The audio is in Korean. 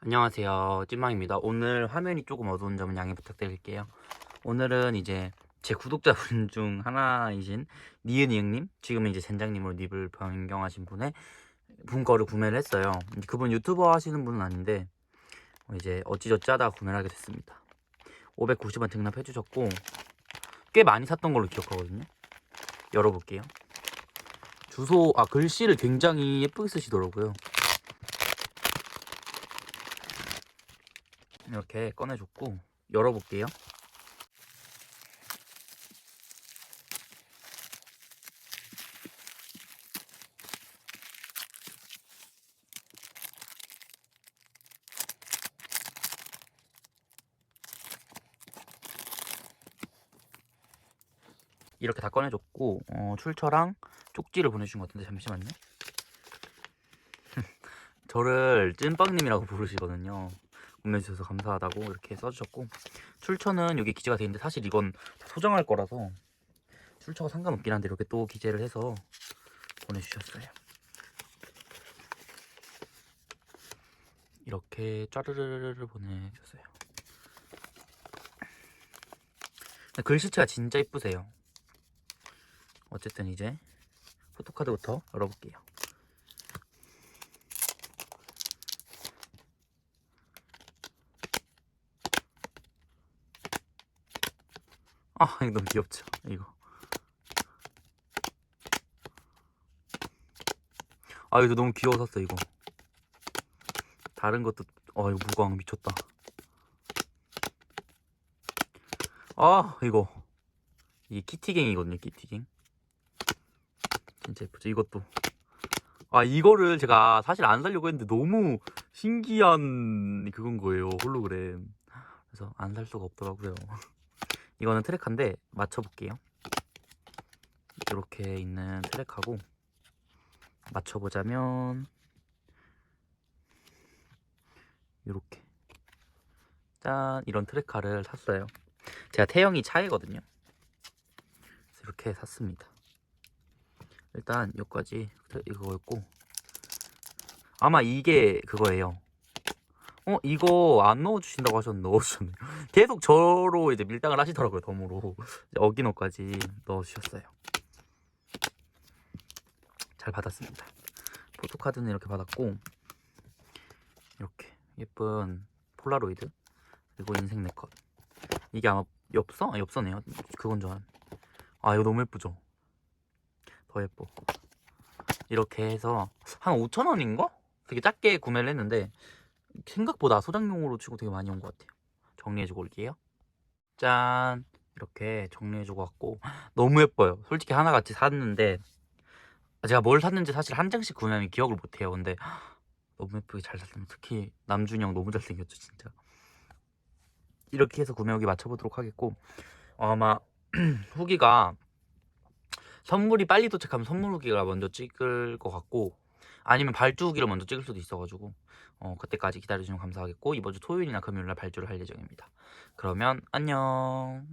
안녕하세요. 찐망입니다. 오늘 화면이 조금 어두운 점은 양해 부탁드릴게요. 오늘은 이제 제 구독자분 중 하나이신 니은이응님 지금은 이제 젠장님으로 닙을 변경하신 분의 분 거를 구매를 했어요. 그분 유튜버 하시는 분은 아닌데 어, 이제 어찌저찌 하다가 구매를 하게 됐습니다. 590원 등록해 주셨고 꽤 많이 샀던 걸로 기억하거든요. 열어볼게요. 주소 아 글씨를 굉장히 예쁘게 쓰시더라고요 이렇게 꺼내줬고 열어볼게요. 이렇게 다 꺼내줬고 어, 출처랑 쪽지를 보내주신 것 같은데 잠시만요. 저를 찐빵님이라고 부르시거든요. 구매해주셔서 감사하다고 이렇게 써주셨고 출처는 여기 기재가 되어 있는데 사실 이건 다 소장할 거라서 출처가 상관없긴 한데 이렇게 또 기재를 해서 보내주셨어요. 이렇게 짜르르르 보내주셨어요. 글씨체가 진짜 이쁘세요. 어쨌든 이제 포토카드부터 열어볼게요 아 이거 너무 귀엽죠? 이거. 아 이거 너무 귀여워서 샀어 이거. 다른 것도 아 이거 무광 미쳤다. 아 이거. 이게 키티갱이거든요 키티갱. 진짜 예쁘죠? 이것도. 아 이거를 제가 사실 안 살려고 했는데 너무 신기한 그건 거예요 홀로그램. 그래서 안 살 수가 없더라고요 이거는 트랙한데 맞춰볼게요. 이렇게 있는 트랙하고 맞춰보자면 이렇게 짠 이런 트랙카를 샀어요. 제가 태형이 차이거든요. 이렇게 샀습니다. 일단 여기까지 이거였고 아마 이게 그거예요. 어 이거 안 넣어주신다고 하셨는데 넣어주셨네요. 계속 저로 이제 밀당을 하시더라고요 덤으로. 어기노까지 넣어주셨어요. 잘 받았습니다. 포토카드는 이렇게 받았고 이렇게 예쁜 폴라로이드 그리고 인생 네컷. 이게 아마 엽서? 아, 엽서네요. 그건 줄 알. 아 이거 너무 예쁘죠? 더 예뻐. 이렇게 해서 한 5천원인가? 되게 작게 구매를 했는데 생각보다 소장용으로 치고 되게 많이 온 것 같아요. 정리해주고 올게요. 짠! 이렇게 정리해주고 왔고 너무 예뻐요. 솔직히 하나같이 샀는데 제가 뭘 샀는지 사실 한 장씩 구매하면 기억을 못해요. 근데 너무 예쁘게 잘 샀습니다. 특히 남준이 형 너무 잘생겼죠 진짜. 이렇게 해서 구매 후기 맞춰보도록 하겠고 아마 후기가 선물이 빨리 도착하면 선물 후기가 먼저 찍을 것 같고 아니면 발주 후기를 먼저 찍을 수도 있어가지고 어, 그때까지 기다려주시면 감사하겠고 이번 주 토요일이나 금요일날 발주를 할 예정입니다. 그러면 안녕.